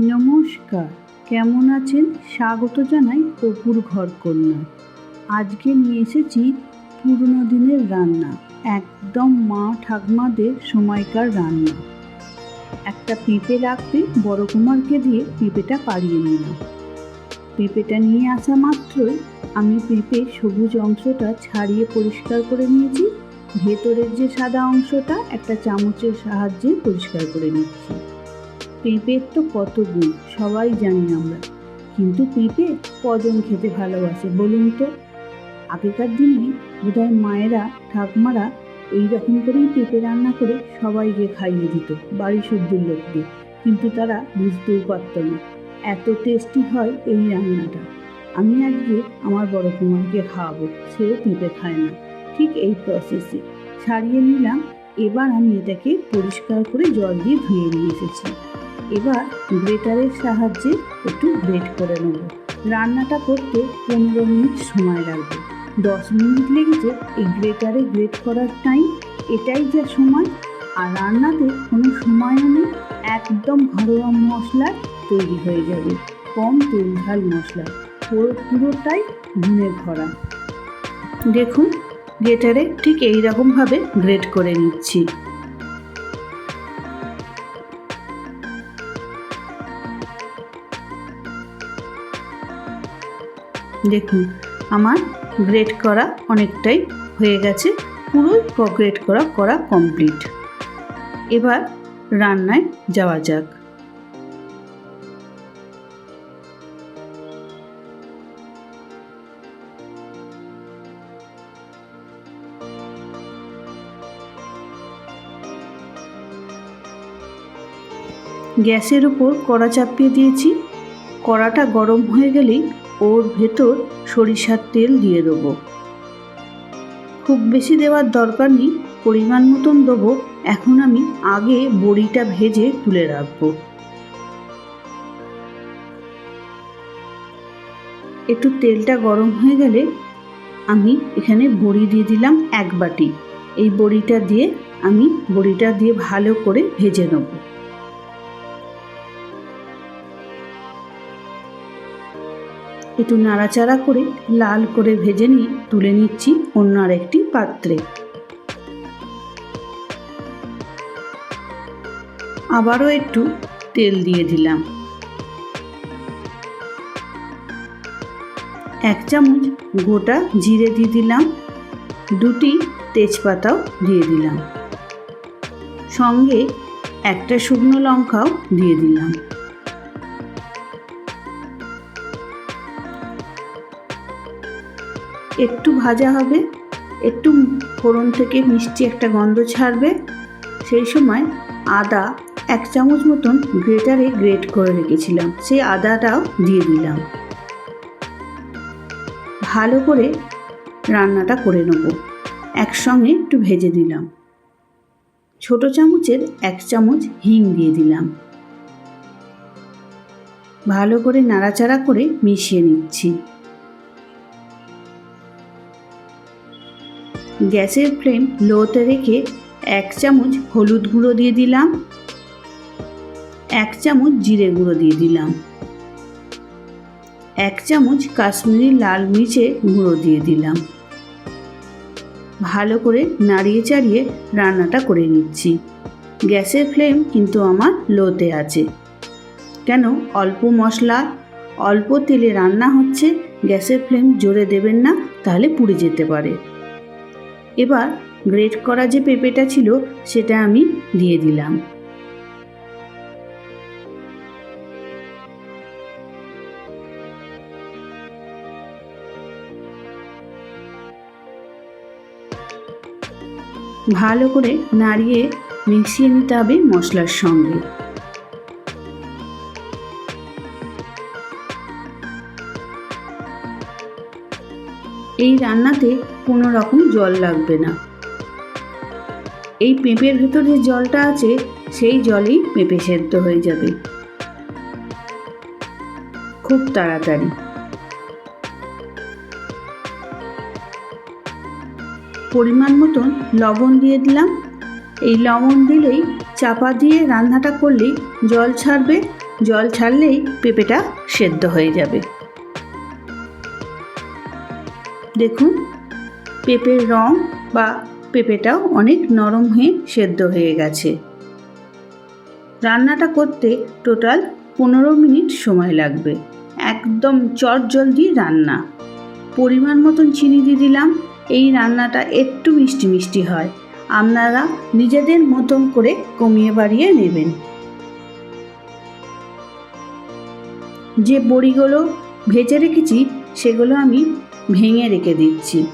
নমস্কার। কেমন আছেন? স্বাগত জানাই অপুর ঘর কন্যা আজকে নিয়ে এসেছি পুরনো দিনের রান্না। একদম মা ঠাকমাদের সময়কার রান্না। একটা পেঁপে রাখতে বড় কুমারকে দিয়ে পেঁপেটা পাড়িয়ে নিলাম। পেঁপেটা নিয়ে আসা মাত্রই আমি পেঁপে সবুজ অংশটা ছাড়িয়ে পরিষ্কার করে নিয়েছি। ভেতরের যে সাদা অংশটা একটা চামচের সাহায্যে পরিষ্কার করে নিচ্ছি। পেঁপের তো কত গুণ, সবাই জানি আমরা। কিন্তু পেঁপে কজন খেতে ভালোবাসে বলুন তো? আগেকার দিনে বোধহয় মায়েরা, ঠাকমারা এই রকম করেই পেঁপে রান্না করে সবাইকে খাইয়ে দিত বাড়ি শুদ্ধের লোকদের। কিন্তু তারা বুঝতেও পারত না, এত টেস্টি হয় এই রান্নাটা। আমি আজকে আমার বড় কুমারকে খাওয়াবো, সেও পেঁপে খায় না। ঠিক এই প্রসেসে ছাড়িয়ে নিলাম, এবার আমি এটাকে পরিষ্কার করে জল দিয়ে ধুয়ে নিয়ে এসেছি। এবার গ্রেটারের সাহায্যে একটু গ্রেট করে নেব। রান্নাটা করতে পনেরো মিনিট সময় লাগবে। দশ মিনিট লেগেছে এই গ্রেটারে গ্রেট করার টাইম এটাই যা সময়। আর রান্নাতে কোনো সময়ও নেই, একদম ঘরোয়া মশলা তৈরি হয়ে যাবে, কম তেল ঝাল মশলা, পুরো পুরোটাই গুণে ভরা। দেখুন, গ্রেটারে ঠিক এই রকমভাবে গ্রেট করে নিচ্ছি। দেখুন, আমার গ্রেট করা অনেকটাই হয়ে গেছে পুরোই গ্রেট করা করা কমপ্লিট এবার রান্নায় যাওয়া যাক। গ্যাসের উপর কড়া চাপিয়ে দিয়েছি। কড়াটা গরম হয়ে গেলেই ওর ভেতর সরিষার তেল দিয়ে দেবো। খুব বেশি দেওয়ার দরকার নেই, পরিমাণ মতন দেবো। এখন আমি আগে বড়িটা ভেজে তুলে রাখব। একটু তেলটা গরম হয়ে গেলে আমি এখানে বড়ি দিয়ে দিলাম এক বাটি। এই বড়িটা দিয়ে আমি বড়িটা দিয়ে ভালো করে ভেজে নেব। একটু নাড়াচাড়া করে লাল করে ভেজে নিয়ে তুলে নিচ্ছি অন্য আরেকটি পাত্রে। আবারও একটু তেল দিয়ে দিলাম। এক চামচ গোটা জিরে দিয়ে দিলাম। দুটি তেজপাতাও দিয়ে দিলাম। সঙ্গে একটা শুকনো লঙ্কাও দিয়ে দিলাম। একটু ভাজা হবে, একটু ফোড়ন থেকে মিষ্টি একটা গন্ধ ছাড়বে। সেই সময় আদা এক চামচ মতন গ্রেটারে গ্রেট করে রেখেছিলাম সেই আদাটাও দিয়ে দিলাম। ভালো করে রান্নাটা করে নেব, একসঙ্গে একটু ভেজে দিলাম ছোট চামচের এক চামচ হিং দিয়ে দিলাম। ভালো করে নাড়াচাড়া করে মিশিয়ে নিচ্ছি। গ্যাসের ফ্লেম লোতে রেখে এক চামচ হলুদ গুঁড়ো দিয়ে দিলাম। এক চামচ জিরে গুঁড়ো দিয়ে দিলাম। এক চামচ কাশ্মীরি লাল মির্চের গুঁড়ো দিয়ে দিলাম। ভালো করে নাড়িয়ে চাড়িয়ে রান্নাটা করে নিচ্ছি। গ্যাসের ফ্লেম কিন্তু আমার লোতে আছে। কেন? অল্প মশলা, অল্প তেলে রান্না হচ্ছে। গ্যাসের ফ্লেম জোরে দেবেন না, তাহলে পুড়ে যেতে পারে। এবার গ্রেট করা যে পেঁপেটা ছিল, সেটা আমি দিয়ে দিলাম। ভালো করে নাড়িয়ে মিশিয়ে নিতে হবে মশলার সঙ্গে। এই রান্নাতে কোনো রকম জল লাগবে না। এই পেঁপের ভেতর যে জলটা আছে, সেই জলেই পেঁপে সেদ্ধ হয়ে যাবে। খুব তাড়াতাড়ি। পরিমাণ মতন লবণ দিয়ে দিলাম। এই লবণ দিলেই চাপা দিয়ে রান্নাটা করলেই জল ছাড়বে। জল ছাড়লেই পেঁপেটা সেদ্ধ হয়ে যাবে। দেখুন, পেঁপের রং বা পেঁপেটাও অনেক নরম হয়ে সেদ্ধ হয়ে গেছে। রান্নাটা করতে টোটাল পনেরো মিনিট সময় লাগবে। একদম চট জলদি রান্না। পরিমাণ মতন চিনি দিয়ে দিলাম। এই রান্নাটা একটু মিষ্টি মিষ্টি হয়। আপনারা নিজেদের মতন করে কমিয়ে বাড়িয়ে নেবেন। যে বড়িগুলো ভেজে রেখেছি, সেগুলো আমি ভেঙে রেখে দিচ্ছি।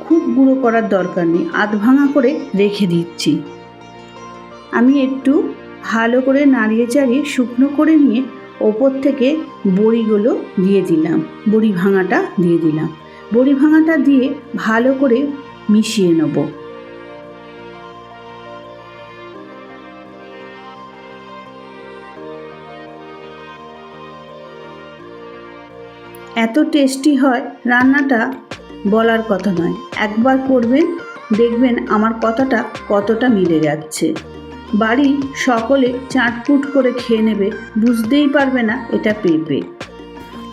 খুব গুঁড়ো করার দরকার নেই, আধ ভাঙা করে রেখে দিচ্ছি। আমি একটু ভালো করে নাড়িয়ে চাড়িয়ে শুকনো করে নিয়ে ওপর থেকে বড়িগুলো দিয়ে দিলাম, বড়ি ভাঙাটা দিয়ে দিলাম। বড়ি ভাঙাটা দিয়ে ভালো করে মিশিয়ে নেব। এত টেস্টি হয় রান্নাটা বলার কথা নয়। একবার করবেন, দেখবেন আমার কথাটা কতটা মিলে যাচ্ছে। বাড়ি সকলে চাটপুট করে খেয়ে নেবে, বুঝতেই পারবে না এটা পেঁপে।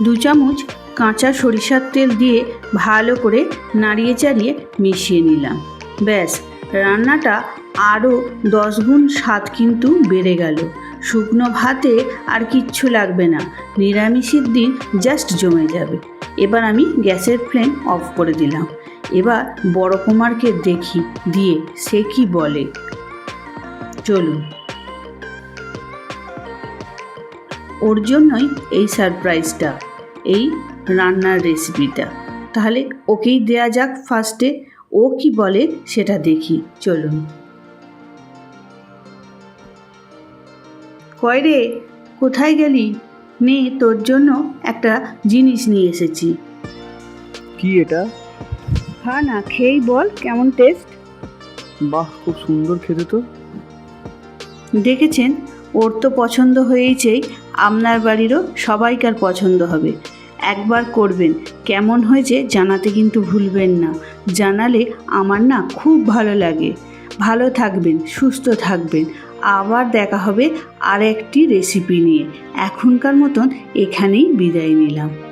দু চামচ কাঁচা সরিষার তেল দিয়ে ভালো করে নাড়িয়ে চাড়িয়ে মিশিয়ে নিলাম। ব্যাস, রান্নাটা আরও দশ গুণ স্বাদ কিন্তু বেড়ে গেল। শুকনো ভাতে আর কিচ্ছু লাগবে না। নিরামিষের দিন জাস্ট জমে যাবে। এবার আমি গ্যাসের ফ্লেম অফ করে দিলাম। এবার বড় কুমারকে দেখি, দিয়ে সে কি বলে। চলুন। ওর জন্যই এই সারপ্রাইজটা এই রান্নার রেসিপিটা তাহলে ওকেই দেয়া যাক ফার্স্টে ও কি বলে সেটা দেখি। চলুন। কয় রে কোথায় গেলি? নে তোর জন্য একটা জিনিস নিয়ে এসেছি। কি এটা? খা না খেয়েই বল কেমন টেস্ট? বাহ খুব সুন্দর খেতে তো। দেখেছেন ওর তো পছন্দ হয়েছেই আপনার বাড়িরও সবাইকার পছন্দ হবে। একবার করবেন কেমন হয়েছে জানাতে কিন্তু ভুলবেন না। জানালে আমার না খুব ভালো লাগে। ভালো থাকবেন সুস্থ থাকবেন। আবার দেখা হবে আর একটি রেসিপি নিয়ে। এখনকার মতন এখানেই বিদায় নিলাম।